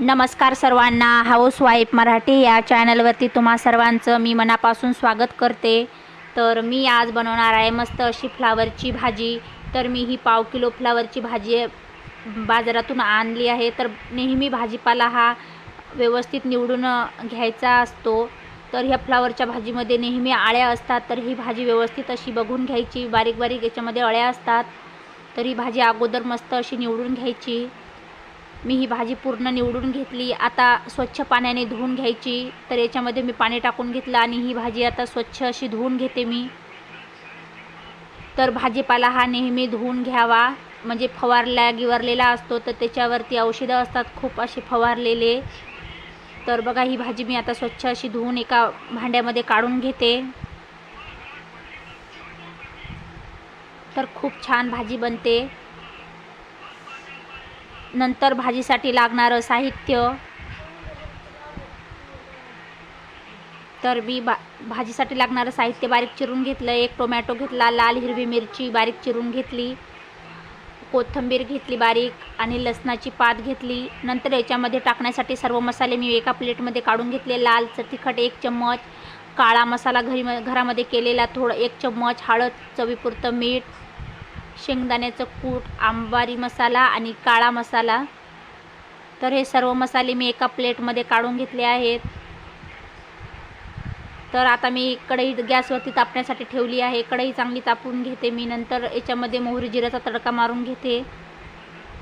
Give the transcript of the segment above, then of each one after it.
नमस्कार सर्वांना. House wife Marathi या चॅनलवरती तुम्हा सर्वांचं मी मनापासून स्वागत करते. तर मी आज बनवणार आहे मस्त अशी फ्लावरची भाजी. तर मी ही पाव किलो फ्लावरची भाजी बाजारातून आणली आहे. तर नेहमी भाजीपाला हा व्यवस्थित निवडून घ्यायचा असतो. तर ह्या फ्लावरच्या भाजीमध्ये नेहमी आळ्या असतात. तर ही भाजी व्यवस्थित अशी बघून घ्यायची. बारीक बारीक याच्यामध्ये अळ्या असतात. तर ही भाजी अगोदर मस्त अशी निवडून घ्यायची. मी ही भाजी पूर्ण निवडून घेतली. आता स्वच्छ पाण्याने धुवून घ्यायची. तर याच्यामध्ये मी पाणी टाकून घेतलं आणि ही भाजी आता स्वच्छ अशी धुवून घेते मी. तर भाजीपाला हा नेहमी धुवून घ्यावा. म्हणजे फवारल्या गिवरलेला असतो तर त्याच्यावरती औषधं असतात. खूप असे फवारलेले. तर बघा ही भाजी मी आता स्वच्छ अशी धुवून एका भांड्यामध्ये काढून घेते. तर खूप छान भाजी बनते. नंतर भाजीसाठी लागणारं साहित्य. तर मी बा भाजीसाठी लागणारं साहित्य बारीक चिरून घेतलं. एक टोमॅटो घेतला लाल हिरवी मिरची बारीक चिरून घेतली. कोथिंबीर घेतली बारीक आणि लसणाची पात घेतली. नंतर याच्यामध्ये टाकण्यासाठी सर्व मसाले मी एका प्लेटमध्ये काढून घेतले. लाल तिखट एक चम्मच काळा मसाला घरी घरामध्ये केलेला थोडं एक चम्मच हळद चवीपुरतं मीठ शेंगदाण्याचं कूट आंबारी मसाला आणि काळा मसाला. तर हे सर्व मसाले मी एका प्लेटमध्ये काढून घेतले आहेत. तर आता मी कढई गॅसवरती तापण्यासाठी ठेवली आहे. कढई चांगली तापून घेते मी. नंतर याच्यामध्ये मोहरी जिऱ्याचा तडका मारून घेते.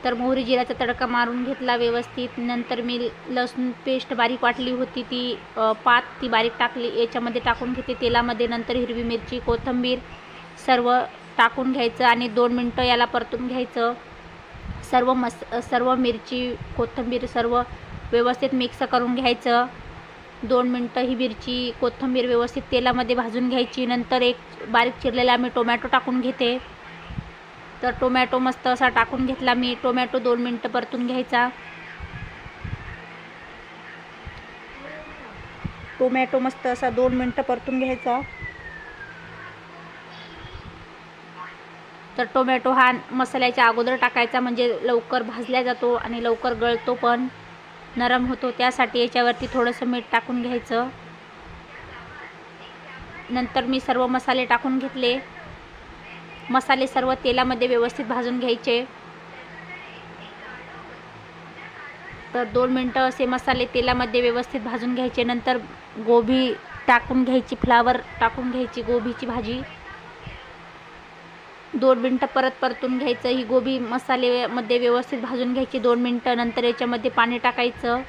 तर मोहरी जिऱ्याचा तडका मारून घेतला व्यवस्थित. नंतर मी लसूण पेस्ट बारीक वाटली होती ती पात ती बारीक टाकली. याच्यामध्ये टाकून घेते तेलामध्ये. नंतर हिरवी मिरची कोथिंबीर सर्व टाकून घ्यायचं आणि दोन मिनटं याला परतून घ्यायचं. सर्व मस सर्व मिरची कोथिंबीर सर्व व्यवस्थित मिक्स करून घ्यायचं. दोन मिनटं ही मिरची कोथिंबीर व्यवस्थित तेलामध्ये भाजून घ्यायची. नंतर एक बारीक चिरलेला मी टोमॅटो टाकून घेते. तर टोमॅटो मस्त असा टाकून घेतला मी. टोमॅटो दोन मिनटं परतून घ्यायचा. टोमॅटो मस्त असा दोन मिनटं परतून घ्यायचा. तर टोमॅटो हा मसाल्याच्या अगोदर टाकायचा म्हणजे लवकर भाजला जातो आणि लवकर गळतो पण. नरम होतो त्यासाठी याच्यावरती थोडंसं मीठ टाकून घ्यायचं. नंतर मी सर्व मसाले टाकून घेतले. मसाले सर्व तेलामध्ये व्यवस्थित भाजून घ्यायचे. तर दोन मिनटं असे मसाले तेलामध्ये व्यवस्थित भाजून घ्यायचे. नंतर गोबी टाकून घ्यायची फ्लावर टाकून घ्यायची गोबीची भाजी. दोन मिनटं परत परतून घ्यायचं. ही गोबी मसालेमध्ये व्यवस्थित भाजून घ्यायची दोन मिनटं. नंतर याच्यामध्ये पाणी टाकायचं.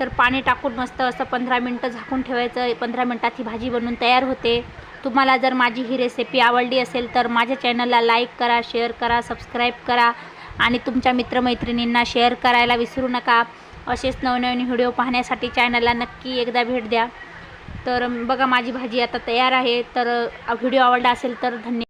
तर पाणी टाकून मस्त असं पंधरा मिनटं झाकून ठेवायचं. पंधरा मिनटात ही भाजी बनवून तयार होते. तुम्हाला जर माझी ही रेसिपी आवडली असेल तर माझ्या चॅनलला लाईक करा शेअर करा सबस्क्राईब करा आणि तुमच्या मित्रमैत्रिणींना शेअर करायला विसरू नका. असेच नवनवीन व्हिडिओ पाहण्यासाठी चॅनलला नक्की एकदा भेट द्या. तर बघा माझी भाजी आता तयार आहे. तर व्हिडिओ आवडला असेल तर धन्यवाद